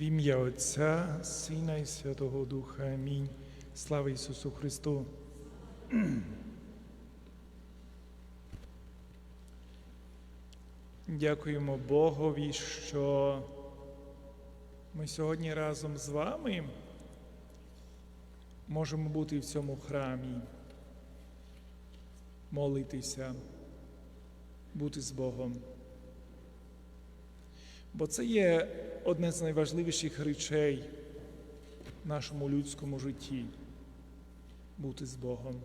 В ім'я Отця, Сина і Святого Духа. Амінь. Слава Ісусу Христу. Дякуємо Богові, що ми сьогодні разом з вами можемо бути в цьому храмі, молитися, бути з Богом. Бо це є одне з найважливіших речей в нашому людському житті бути з Богом.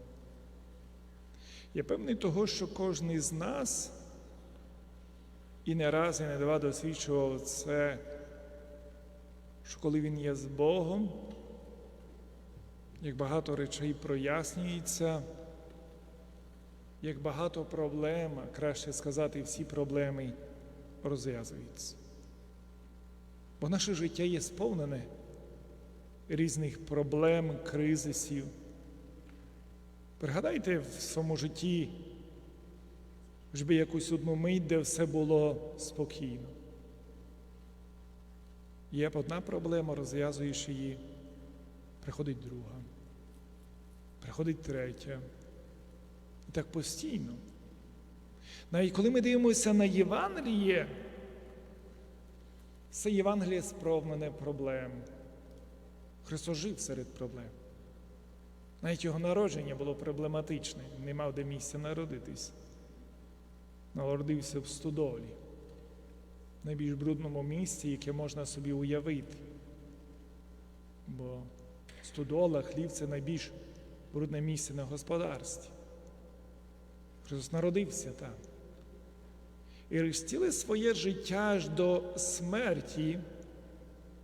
Я певний того, що кожен з нас і не раз, і не два досвідчував це, що коли він є з Богом, як багато речей прояснюється, як багато проблем, краще сказати, всі проблеми розв'язуються. Бо наше життя є сповнене різних проблем, кризисів. Пригадайте в своєму житті ж би якусь одну мить, де все було спокійно. Є одна проблема, розв'язуєш її, приходить друга, приходить третя. І так постійно. Навіть коли ми дивимося на Євангеліє, це Євангеліє сповнене проблем. Христос жив серед проблем. Навіть його народження було проблематичне, не мав де місця народитись. Народився в студолі, найбільш брудному місці, яке можна собі уявити. Бо студола, хлів це найбільш брудне місце на господарстві. Христос народився там. І ціле своє життя аж до смерті,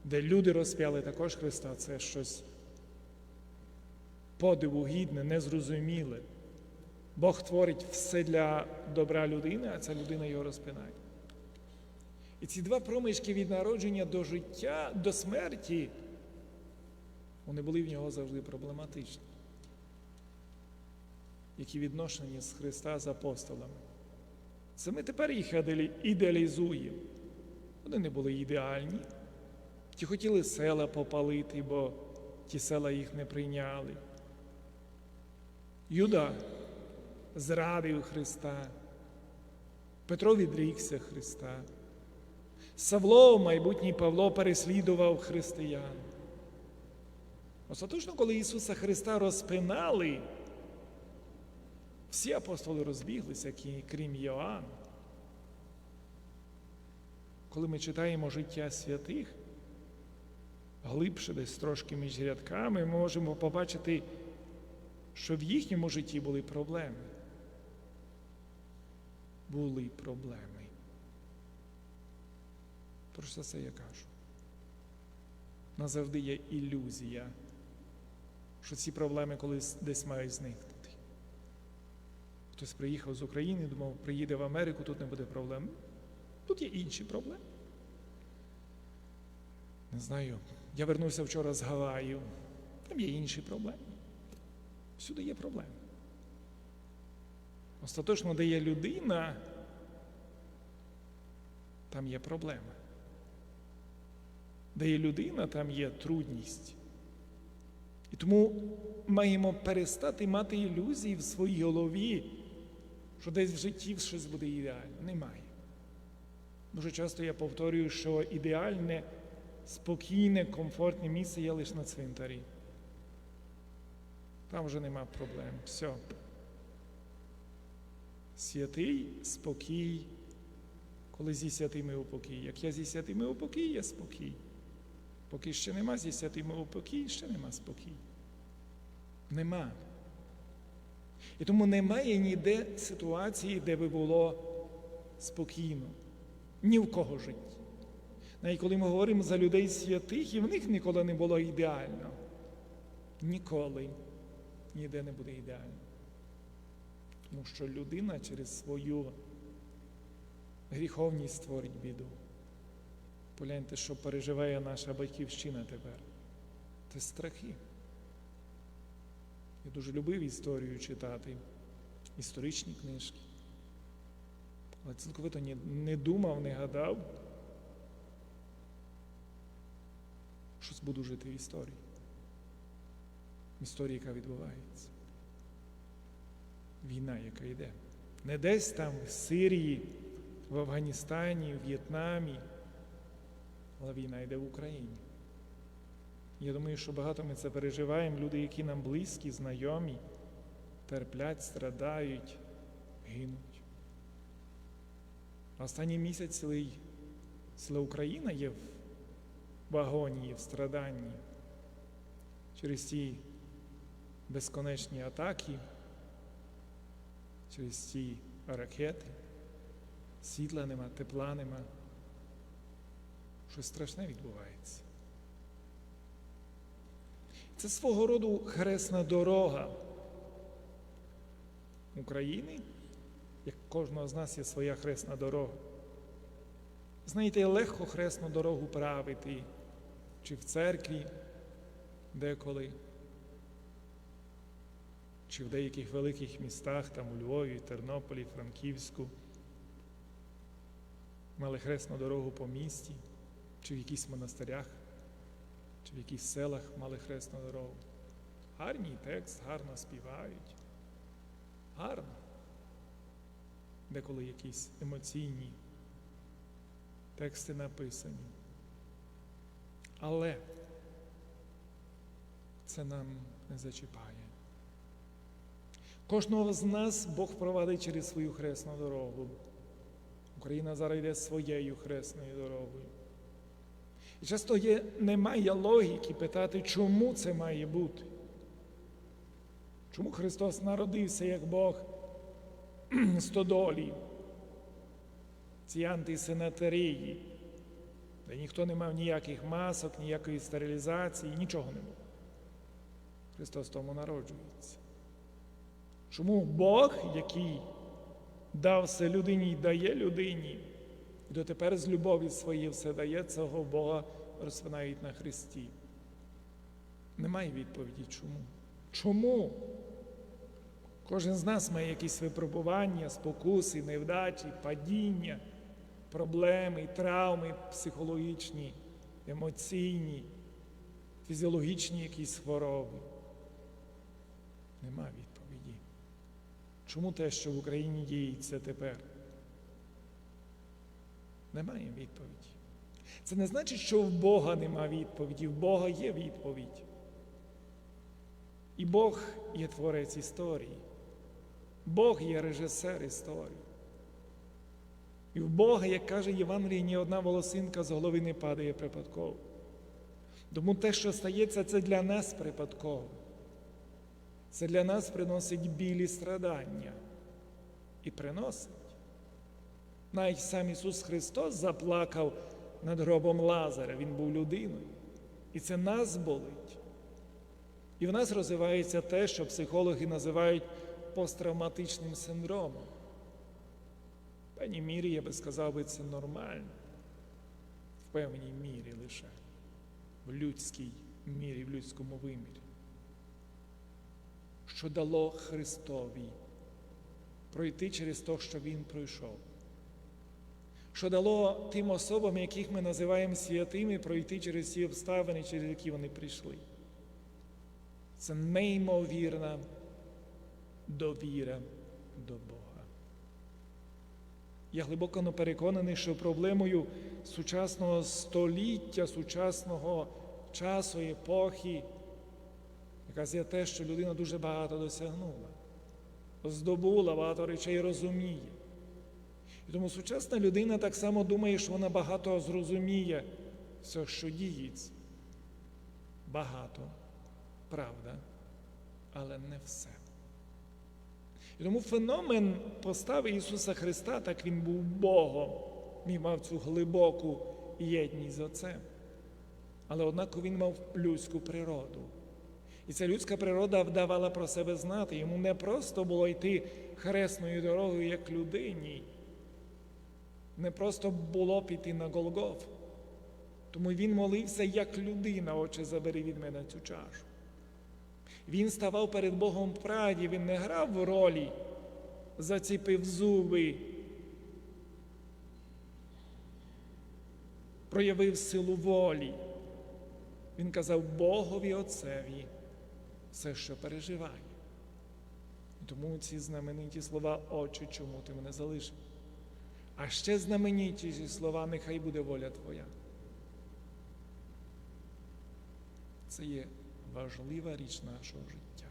де люди розп'яли також Христа, це щось подиву гідне, незрозуміле. Бог творить все для добра людини, а ця людина його розпинає. І ці два проміжки від народження до життя, до смерті, вони були в нього завжди проблематичні. Які відношення з Христа з апостолами. Це ми тепер їх ідеалізуємо. Вони не були ідеальні. Ті хотіли села попалити, бо ті села їх не прийняли. Юда зрадив Христа, Петро відрікся Христа. Савло, майбутній Павло, переслідував християн. Остаточно, коли Ісуса Христа розпинали, всі апостоли розбіглися, крім Йоанна. Коли ми читаємо життя святих, глибше десь трошки між рядками, ми можемо побачити, що в їхньому житті були проблеми. Були проблеми. Про що це я кажу? Назавжди є ілюзія, що ці проблеми колись десь мають зникнути. Хтось приїхав з України, думав, приїде в Америку, тут не буде проблем. Тут є інші проблеми. Не знаю. Я вернувся вчора з Гаваю. Там є інші проблеми. Всюди є проблеми. Остаточно, де є людина, там є проблема. Де є людина, там є трудність. І тому маємо перестати мати ілюзії в своїй голові, що десь в житті щось буде ідеально. Немає. Дуже часто я повторюю, що ідеальне, спокійне, комфортне місце є лише на цвинтарі. Там вже нема проблем. Все. Святий спокій, коли зі святими упокій. Як я зі святими упокій, є спокій. Поки ще нема зі святими упокій, ще нема спокій. Нема. І тому немає ніде ситуації, де би було спокійно. Ні в кого житті. Навіть коли ми говоримо за людей святих, і в них ніколи не було ідеально. Ніколи ніде не буде ідеально. Тому що людина через свою гріховність створить біду. Погляньте, що переживає наша батьківщина тепер. Це страхи. Я дуже любив історію читати, історичні книжки. Але цілковито не думав, не гадав, щось буду жити в історії. В історії, яка відбувається. Війна, яка йде. Не десь там в Сирії, в Афганістані, в В'єтнамі, але війна йде в Україні. Я думаю, що багато ми це переживаємо. Люди, які нам близькі, знайомі, терплять, страдають, гинуть. Останній місяць ціла Україна є в агонії, в страданні через ті безконечні атаки, через ті ракети, світла нема, тепла нема. Щось страшне відбувається. Це свого роду хресна дорога України, як кожного з нас є своя хресна дорога. Знаєте, легко хресну дорогу правити, чи в церкві деколи, чи в деяких великих містах, там у Львові, Тернополі, Франківську. Мали хресну дорогу по місті, чи в якихось монастирях, чи в якихось селах мали хресну дорогу. Гарний текст, гарно співають. Гарно. Деколи якісь емоційні тексти написані. Але це нам не зачіпає. Кожного з нас Бог провадить через свою хресну дорогу. Україна зараз йде своєю хресною дорогою. І часто є, немає логіки питати, чому це має бути. Чому Христос народився як Бог стодолі, ці антисенатерії, де ніхто не мав ніяких масок, ніякої стерилізації, нічого не було. Христос тому народжується. Чому Бог, який дав все людині і дає людині, і дотепер з любові своєї все дає, цього Бога розпинають на Христі? Немає відповіді чому. Чому? Кожен з нас має якісь випробування, спокуси, невдачі, падіння, проблеми, травми психологічні, емоційні, фізіологічні якісь хвороби. Нема відповіді. Чому те, що в Україні діється тепер? Немає відповіді. Це не значить, що в Бога нема відповіді, в Бога є відповідь. І Бог є творець історії. Бог є режисер історії. І в Бога, як каже Євангелій, ні одна волосинка з голови не падає припадково. Тому те, що стається, це для нас припадково. Це для нас приносить білі страдання. І приносить. Навіть сам Ісус Христос заплакав над гробом Лазаря, Він був людиною. І це нас болить. І в нас розвивається те, що психологи називають посттравматичним синдромом. В певній мірі, я би сказав, би, це нормально. В певній мірі лише, в людській мірі, в людському вимірі. Що дало Христові пройти через те, що Він пройшов. Що дало тим особам, яких ми називаємо святими, пройти через ці обставини, через які вони прийшли. Це неймовірна довіра до Бога. Я глибоко переконаний, що проблемою сучасного століття, сучасного часу, епохи, якраз є те, що людина дуже багато досягнула, здобула, багато речей розуміє. Тому сучасна людина так само думає, що вона багато зрозуміє все, що діється. Багато, правда, але не все. І тому феномен постави Ісуса Христа, так Він був Богом, він мав цю глибоку єдність з Отцем. Але однаково він мав людську природу. І ця людська природа вдавала про себе знати. Йому не просто було йти хресною дорогою як людині. Не просто було піти на Голгоф. Тому він молився як людина, Отче, забери від мене цю чашу. Він ставав перед Богом праді, він не грав в ролі, заціпив зуби, проявив силу волі. Він казав Богові Отцеві все, що переживає. Тому ці знамениті слова Отче, чому ти мене залишив? А ще знаменітіші слова, нехай буде воля Твоя. Це є важлива річ нашого життя.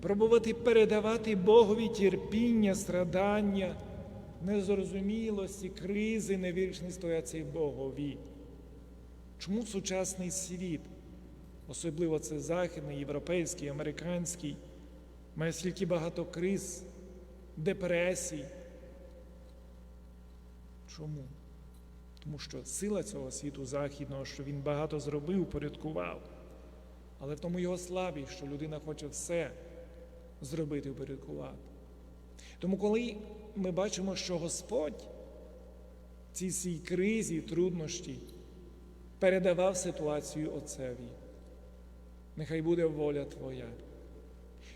Пробувати передавати Богові терпіння, страдання, незрозумілості, кризи, невіршні стояться Богові. Чому сучасний світ, особливо це західний, європейський, американський, має стільки багато криз, депресій? Чому? Тому що сила цього світу західного, що він багато зробив, упорядкував. Але в тому його слабість, що людина хоче все зробити, упорядкувати. Тому, коли ми бачимо, що Господь в цій цій кризі, труднощі передавав ситуацію Отцеві, нехай буде воля Твоя.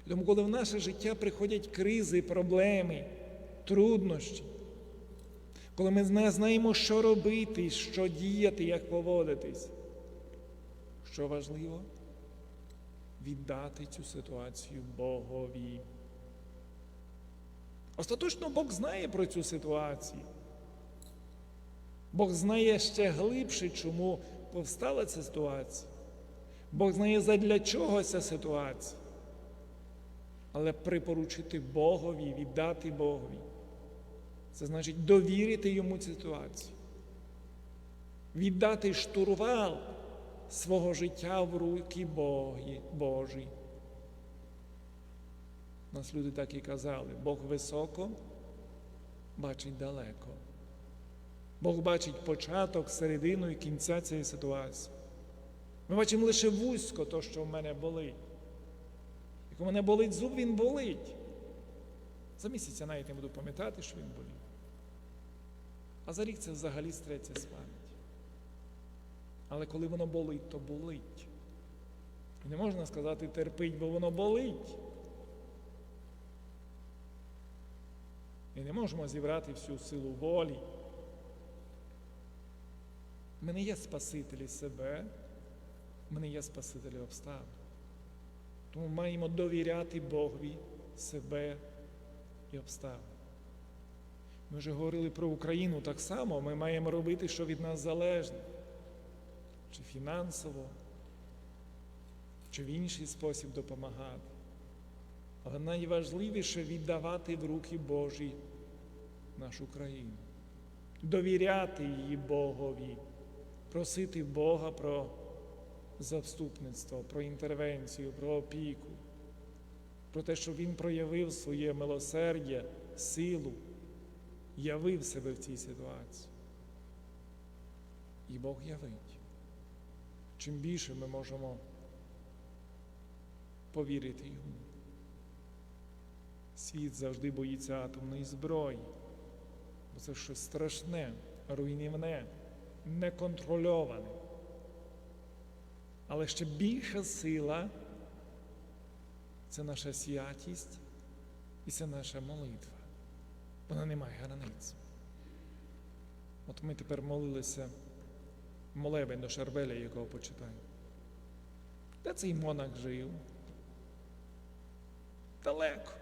Тому, коли в наше життя приходять кризи, проблеми, труднощі, коли ми не знаємо, що робити, що діяти, як поводитись, що важливо? Віддати цю ситуацію Богові. Остаточно Бог знає про цю ситуацію. Бог знає ще глибше, чому повстала ця ситуація. Бог знає, задля чого ця ситуація. Але припоручити Богові, віддати Богові. Це значить довірити йому ситуацію. Віддати штурвал свого життя в руки Богі, Божі. Нас люди так і казали, Бог високо бачить далеко. Бог бачить початок, середину і кінця цієї ситуації. Ми бачимо лише вузько то, що в мене болить. Як у мене болить зуб, він болить. За місяць я навіть не буду пам'ятати, що він болів. А за рік це взагалі стреться з пам'яті. Але коли воно болить, то болить. І не можна сказати терпить, бо воно болить. І не можемо зібрати всю силу волі. Ми не є Спасителі себе, ми не є Спасителі обставин. Тому маємо довіряти Богові себе і обставин. Ми вже говорили про Україну так само, ми маємо робити, що від нас залежно, чи фінансово, чи в інший спосіб допомагати. Але найважливіше віддавати в руки Божі нашу країну, довіряти її Богові, просити Бога про заступництво, про інтервенцію, про опіку, про те, щоб Він проявив своє милосердя, силу, явив себе в цій ситуації. І Бог явить. Чим більше ми можемо повірити йому. Світ завжди боїться атомної зброї, бо це щось страшне, руйнівне, неконтрольоване. Але ще більша сила це наша святість і це наша молитва. Вона не має границь. От ми тепер молилися молебень до Шарбеля, якого почитаємо. Де цей монах жив? Далеко.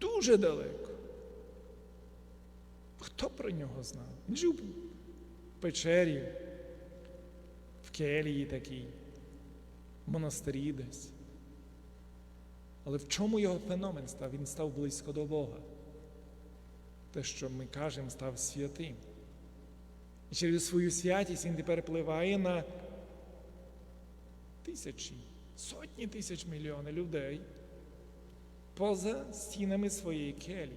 Дуже далеко. Хто про нього знав? Він жив в печері, в келії такій, в монастирі десь. Але в чому його феномен став? Він став близько до Бога. Те, що ми кажемо, став святим. І через свою святість він тепер впливає на тисячі, сотні тисяч мільйонів людей поза стінами своєї келі.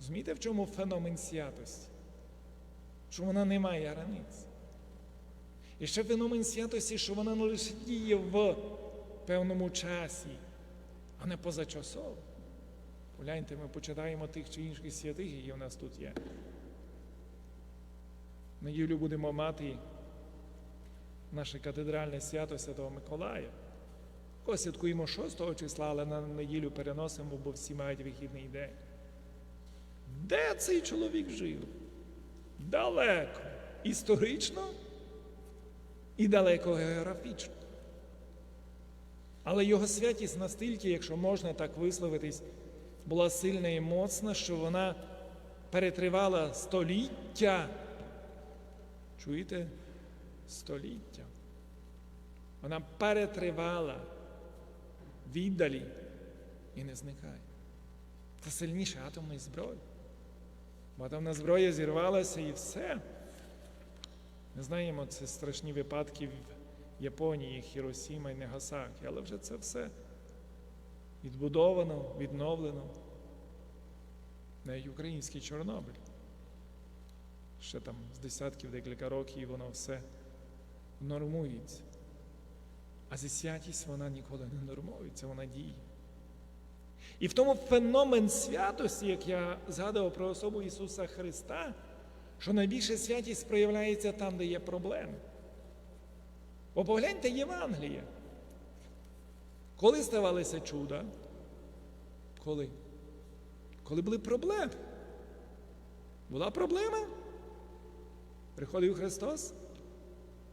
Змійте, в чому феномен святості? Що вона не має границь. І ще феномен святості, що вона не лише діє в певному часі, а не позачасово. Погляньте, ми почитаємо тих чи інших святих, які в нас тут є. Неділю будемо мати наше катедральне свято Святого Миколая. Ось святкуємо 6 числа, але на неділю переносимо, бо всі мають вихідний день. Де цей чоловік жив? Далеко. історично і далеко географічно. Але його святість настільки, якщо можна так висловитись, була сильна і моцна, що вона перетривала століття. Чуєте? Століття. Вона перетривала віддалі і не зникає. Це сильніше атомної зброї. Бо атомна зброя зірвалася і все. Ми знаємо, це страшні випадки Японії, Хіросіма і Негасакі, але вже це все відбудовано, відновлено. Навіть український Чорнобиль. Ще там з десятків декілька років воно все нормується. А зі святість вона ніколи не нормується, вона діє. І в тому феномен святості, як я згадував про особу Ісуса Христа, що найбільше святість проявляється там, де є проблеми. Бо погляньте Євангеліє. Коли ставалися чуда? Коли? Коли були проблеми. Була проблема? Приходив Христос,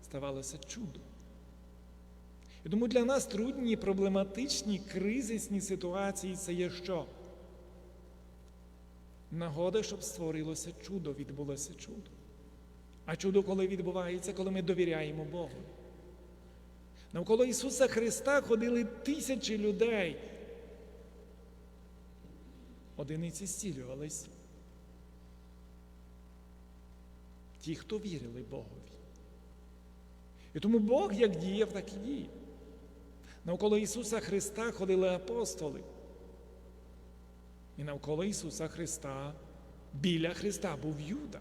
ставалося чудо. І тому для нас трудні, проблематичні, кризисні ситуації це є що? Нагода, щоб створилося чудо, відбулося чудо. А чудо, коли відбувається, коли ми довіряємо Богу. Навколо Ісуса Христа ходили тисячі людей. Одиниці зцілювались. Ті, хто вірили Богові. І тому Бог як діяв, так і діє. Навколо Ісуса Христа ходили апостоли. І навколо Ісуса Христа, біля Христа був Юда.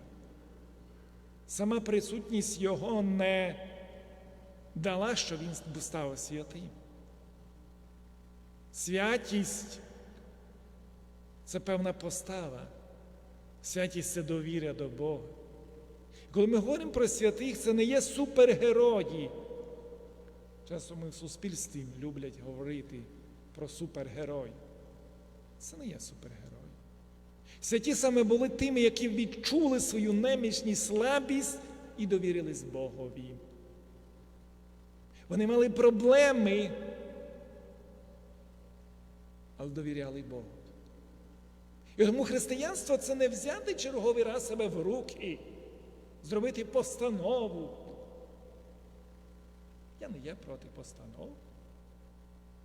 Сама присутність Його не дала, що Він став святим. Святість це певна постава. Святість це довіря до Бога. Коли ми говоримо про святих, це не є супергерої. Часто ми в суспільстві люблять говорити про супергерой. Це не є супергерой. Святі саме були тими, які відчули свою немічність, слабість і довірились Богові. Вони мали проблеми, але довіряли Богу. І тому християнство це не взяти черговий раз себе в руки, зробити постанову. Я не є проти постанов.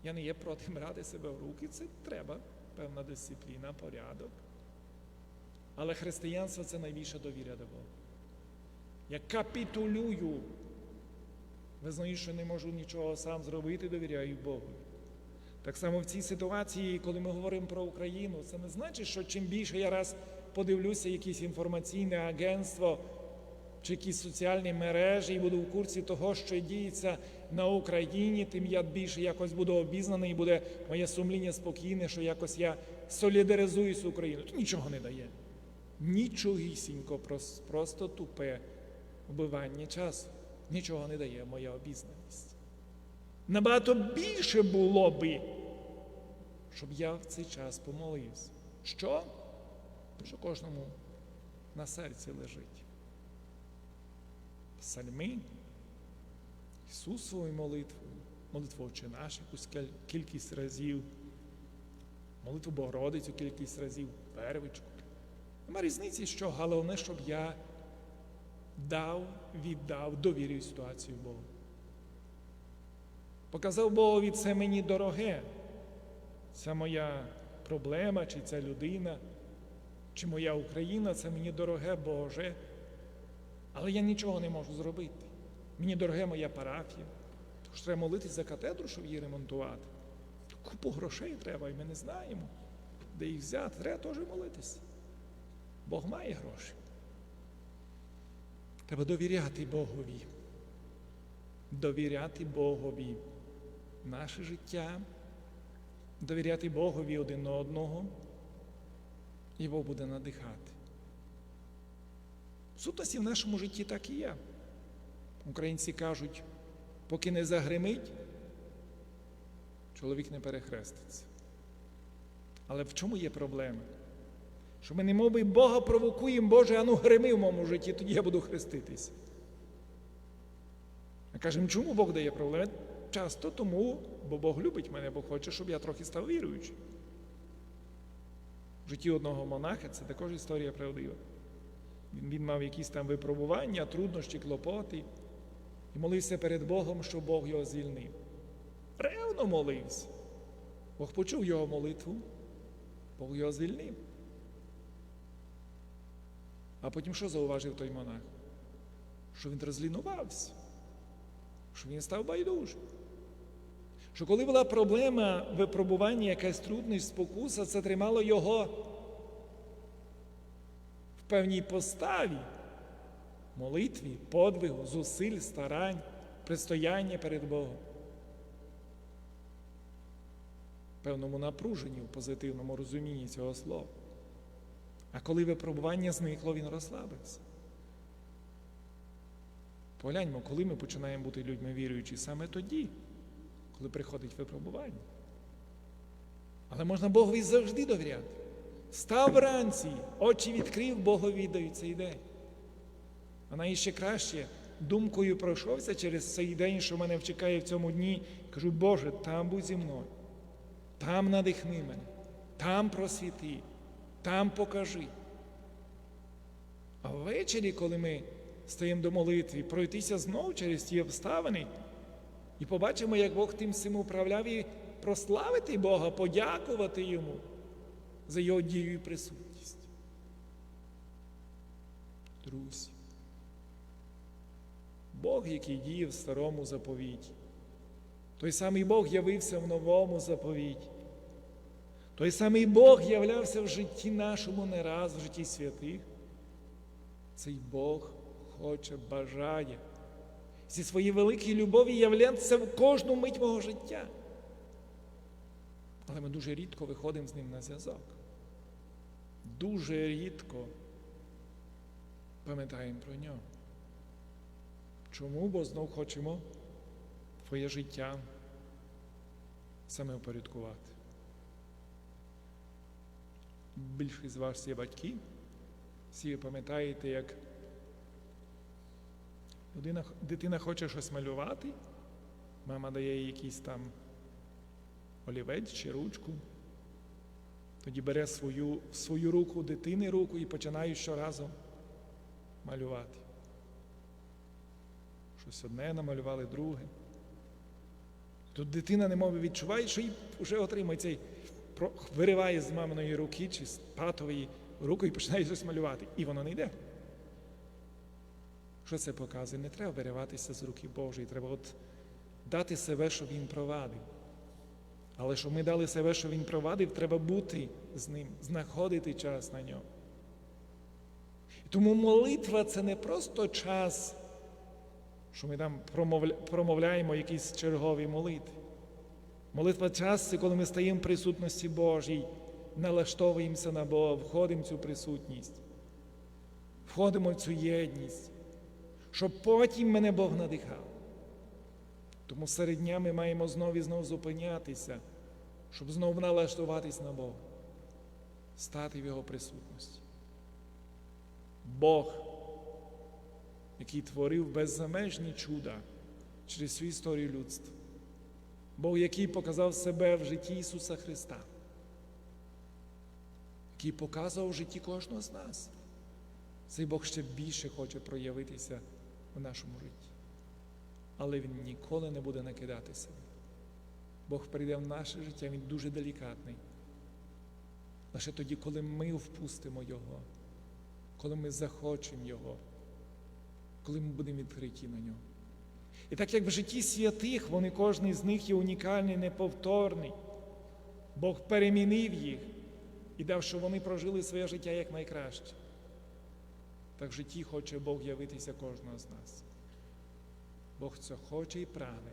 Я не є проти брати себе в руки. Це треба, певна дисципліна, порядок. Але християнство це найбільша довіря до Бога. Я капітулюю. Визнаю, що не можу нічого сам зробити, довіряю Богу. Так само в цій ситуації, коли ми говоримо про Україну, це не значить, що чим більше я раз подивлюся якесь інформаційне агентство чи якісь соціальні мережі і буду в курсі того, що діється на Україні, тим я більше якось буду обізнаний і буде моє сумління спокійне, що якось я солідаризуюсь з Україною. Це нічого не дає. Нічогісінько, просто тупе вбивання часу. Нічого не дає моя обізнаність. Набагато більше було би, щоб я в цей час помолився. Що? Що кожному на серці лежить. Псальми, Ісус свою молитву, молитву Отче наш якусь кількість разів, молитву Богородицю кількість разів, первичку. Нема різниці, що головне, щоб я дав, віддав, довірив ситуацію Богу. Показав Богові, це мені дороге. Це моя проблема, чи ця людина, чи моя Україна, це мені дороге Боже. Але я нічого не можу зробити. Мені дороге моя парафія. Тож треба молитись за катедру, щоб її ремонтувати. Купу грошей треба, і ми не знаємо, де їх взяти. Треба теж молитись. Бог має гроші. Треба довіряти Богові. Довіряти Богові наше життя, довіряти Богові один одного, і Бог буде надихати. В сутності в нашому житті так і є. Українці кажуть, поки не загримить, чоловік не перехреститься. Але в чому є проблема? Що ми не би Бога провокуємо, Боже, ану грими в моєму житті, тоді я буду хреститись. Ми кажемо, чому Бог дає проблеми? Часто тому, бо Бог любить мене, бо хоче, щоб я трохи став віруючим. В житті одного монаха це також історія правдива. Він, він мав якісь там випробування, труднощі, клопоти і молився перед Богом, щоб Бог його звільнив. Ревно молився. Бог почув його молитву, Бог його звільнив. А потім що зауважив той монах? Що він розлінувався, що він став байдужим. Що коли була проблема випробування, якась трудність, спокуса, це тримало його в певній поставі, молитві, подвигу, зусиль, старань, предстояння перед Богом. Певному напруженні в позитивному розумінні цього слова. А коли випробування зникло, він розслабився. Погляньмо, коли ми починаємо бути людьми віруючі, саме тоді, коли приходить випробування. Але можна Богові завжди довіряти. Став вранці, очі відкрив, Богові віддають цей день. А найще краще думкою пройшовся через цей день, що мене чекає в цьому дні. Кажу, Боже, там будь зі мною, там надихни мене, там просвіти, там покажи. А ввечері, коли ми стаємо до молитви, пройтися знов через ті обставини і побачимо, як Бог тим всім управляв і прославити Бога, подякувати Йому за його дію і присутність. Друзі, Бог, який діє в старому заповіті, той самий Бог явився в новому заповіті. Той самий Бог являвся в житті нашому не раз, в житті святих. Цей Бог хоче, бажає зі своєї великої любові являтися в кожну мить мого життя. Але ми дуже рідко виходимо з ним на зв'язок. Дуже рідко пам'ятаємо про нього. Чому? Бо знов хочемо твоє життя саме упорядкувати. Більшість з вас є батьки, всі ви пам'ятаєте, як людина, дитина хоче щось малювати, мама дає їй якийсь там олівець чи ручку, тоді бере свою, свою руку дитини руку і починає щоразу малювати. Щось одне намалювали друге. Тут дитина немов відчуває, що їй вже отримує цей, вириває з маминої руки чи з татової руку і починає щось малювати. І воно не йде. Що це показує? Не треба вириватися з руки Божої, треба от дати себе, щоб він провадив. Але щоб ми дали себе, що він провадив, треба бути з ним, знаходити час на ньому. Тому молитва це не просто час, що ми там промовляємо якісь чергові молитви. Молитва час це коли ми стаємо в присутності Божій, налаштовуємося на Бога, входимо в цю присутність, входимо в цю єдність, щоб потім мене Бог надихав. Тому серед дня ми маємо знову і знову зупинятися, щоб знову налаштуватись на Бога, стати в Його присутності. Бог, який творив беззамежні чуда через всю історію людства. Бог, який показав себе в житті Ісуса Христа, який показував в житті кожного з нас. Цей Бог ще більше хоче проявитися в нашому житті. Але Він ніколи не буде накидати себе. Бог прийде в наше життя, Він дуже делікатний. Лише тоді, коли ми впустимо Його, коли ми захочемо Його, коли ми будемо відкриті на нього. І так як в житті святих, вони кожен з них є унікальний, неповторний. Бог перемінив їх і дав, щоб вони прожили своє життя як найкраще. Так в житті хоче Бог явитися кожного з нас. Бог це хоче і прагне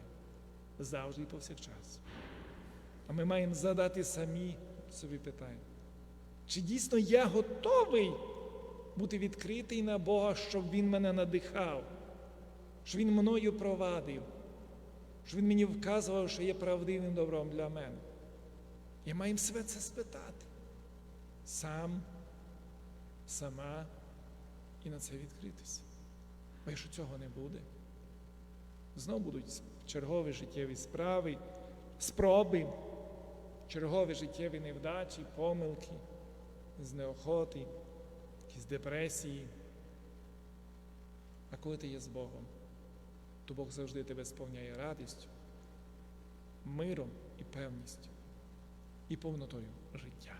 завжди і повсякчас. А ми маємо задати самі собі питання. Чи дійсно я готовий бути відкритий на Бога, щоб Він мене надихав, щоб Він мною провадив, щоб Він мені вказував, що є правдивим добром для мене? Я маю себе це спитати сам сама і на це відкритися. Бо якщо цього не буде, знов будуть чергові життєві справи, спроби, чергові життєві невдачі, помилки, знеохоти, якісь депресії. А коли ти є з Богом, то Бог завжди тебе сповняє радістю, миром і певністю, і повнотою життя.